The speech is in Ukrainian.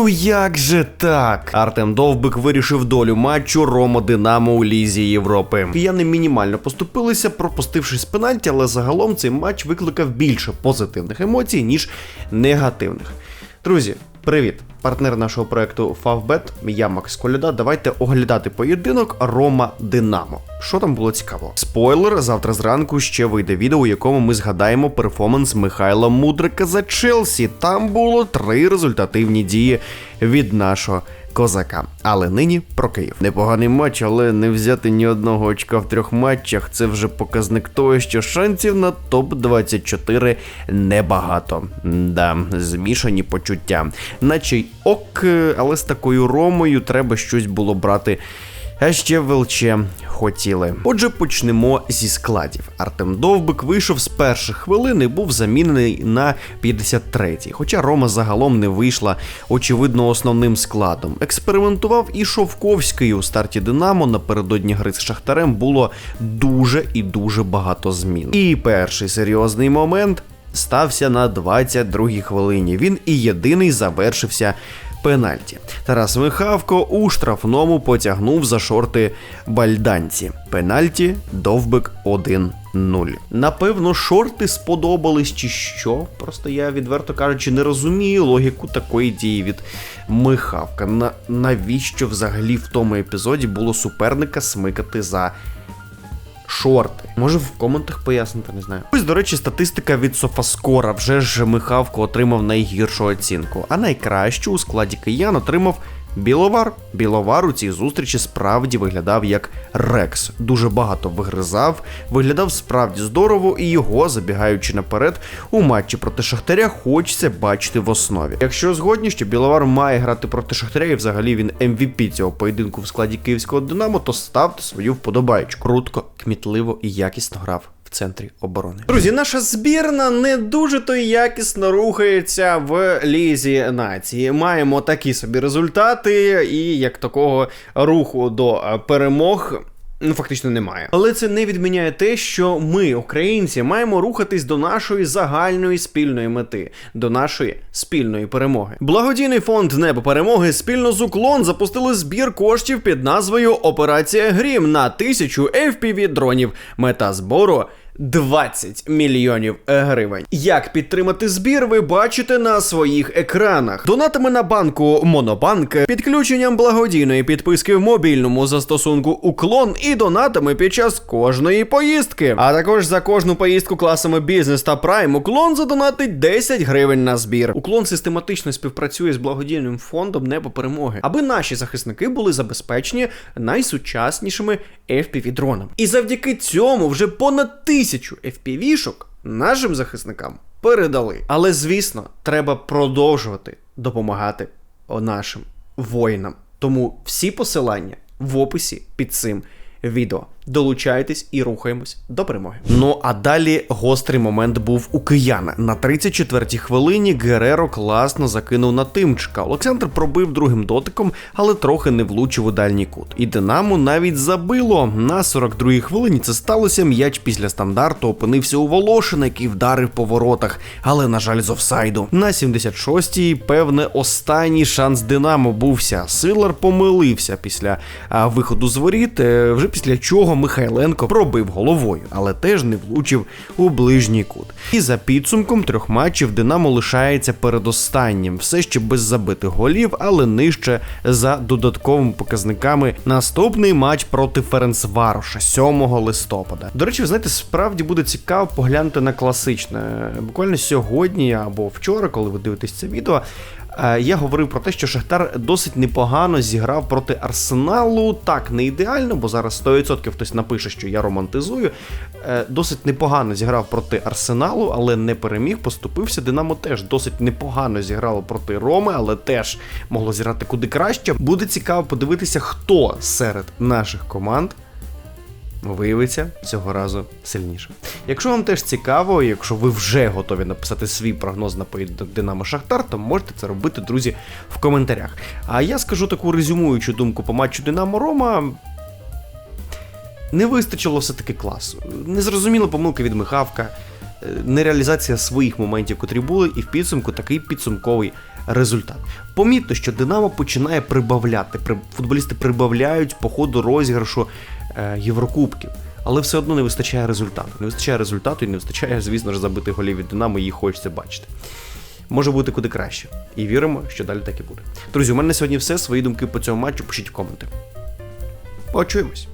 Ну як же так? Артем Довбик вирішив долю матчу Рома Динамо у Лізі Європи. Кияни мінімально поступилися, пропустившись пенальті, але загалом цей матч викликав більше позитивних емоцій, ніж негативних. Друзі, привіт! Партнер нашого проекту Favbet, я Макс Коляда. Давайте оглядати поєдинок Рома Динамо. Що там було цікаво? Спойлер, завтра зранку ще вийде відео, у якому ми згадаємо перформанс Михайла Мудрика за Челсі. Там було три результативні дії від нашого козака. Але нині про Київ. Непоганий матч, але не взяти ні одного очка в трьох матчах. Це вже показник того, що шансів на топ-24 небагато. Да, змішані почуття. Наче ок, але з такою ромою треба щось було брати. А ще велче хотіли. Отже, почнемо зі складів. Артем Довбик вийшов з перших хвилин і був замінений на 53-й. Хоча Рома загалом не вийшла, очевидно, основним складом. Експериментував і Шовковський у старті Динамо напередодні гри з Шахтарем було дуже і дуже багато змін. І перший серйозний момент стався на 22-й хвилині. Він і єдиний завершився пенальті. Тарас Михавко у штрафному потягнув за шорти бальданці. Пенальті довбик 1-0. Напевно, шорти сподобались чи що. Просто я, відверто кажучи, не розумію логіку такої дії від Михавка. На навіщо взагалі в тому епізоді було суперника смикати за шорти. Може в коментах пояснити, не знаю. Ось, до речі, статистика від Софаскора. Вже ж Михавко отримав найгіршу оцінку, а найкращу у складі киян отримав. Біловар. Біловар у цій зустрічі справді виглядав як Рекс. Дуже багато вигризав, виглядав справді здорово, і його, забігаючи наперед, у матчі проти Шахтаря хочеться бачити в основі. Якщо згодні, що Біловар має грати проти Шахтаря, і взагалі він MVP цього поєдинку в складі київського Динамо, то ставте свою вподобайку. Крутко, кмітливо і якісно грав центрі оборони. Друзі, наша збірна не дуже то якісно рухається в лізі нації. Маємо такі собі результати, і як такого руху до е, перемог. Ну, фактично немає. Але це не відміняє те, що ми, українці, маємо рухатись до нашої загальної спільної мети, до нашої спільної перемоги. Благодійний фонд Небо перемоги спільно з уклон запустили збір коштів під назвою Операція Грім на тисячу FPV дронів. Мета збору. 20 мільйонів гривень. Як підтримати збір, ви бачите на своїх екранах. Донатами на банку Монобанк, підключенням благодійної підписки в мобільному застосунку Уклон і донатами під час кожної поїздки. А також за кожну поїздку класами бізнес та прайм Уклон задонатить 10 гривень на збір. Уклон систематично співпрацює з благодійним фондом Небо перемоги, аби наші захисники були забезпечені найсучаснішими fpv дронами. І завдяки цьому вже понад тисячу FPV-шок нашим захисникам передали. Але звісно, треба продовжувати допомагати нашим воїнам. Тому всі посилання в описі під цим відео. Долучайтесь і рухаємось до перемоги. Ну а далі гострий момент був у кияна. На 34-й хвилині Гереро класно закинув на Тимчика. Олександр пробив другим дотиком, але трохи не влучив у дальній кут. І Динамо навіть забило. На 42-й хвилині це сталося. М'яч після стандарту опинився у Волошина, який вдарив по воротах, але, на жаль, з офсайду. На 76-й, певне, останній шанс Динамо бувся. Силар помилився після виходу з воріт, е, вже після чого. Михайленко пробив головою, але теж не влучив у ближній кут. І за підсумком трьох матчів Динамо лишається передостаннім, все ще без забитих голів, але нижче за додатковими показниками. Наступний матч проти Ференцвароша 7 листопада. До речі, ви знаєте, справді буде цікаво поглянути на класичне. Буквально сьогодні або вчора, коли ви дивитесь це відео. Е, я говорив про те, що Шахтар досить непогано зіграв проти Арсеналу. Так, не ідеально, бо зараз 100% хтось напише, що я романтизую. Е, досить непогано зіграв проти Арсеналу, але не переміг. Поступився. Динамо теж досить непогано зіграло проти Роми, але теж могло зіграти куди краще. Буде цікаво подивитися, хто серед наших команд виявиться цього разу сильніше. Якщо вам теж цікаво, якщо ви вже готові написати свій прогноз на поєдинок Динамо Шахтар, то можете це робити, друзі, в коментарях. А я скажу таку резюмуючу думку по матчу Динамо Рома. Не вистачило все-таки класу. Незрозуміла помилка від Михавка. е, нереалізація своїх моментів, котрі були, і в підсумку такий підсумковий результат. Помітно, що Динамо починає прибавляти. При- Футболісти прибавляють по ходу розіграшу Єврокубків. Але все одно не вистачає результату. Не вистачає результату і не вистачає, звісно ж, забити голів від Динамо, її хочеться бачити. Може бути куди краще. І віримо, що далі так і буде. Друзі, у мене на сьогодні все. Свої думки по цьому матчу пишіть в коменти. Почуємось.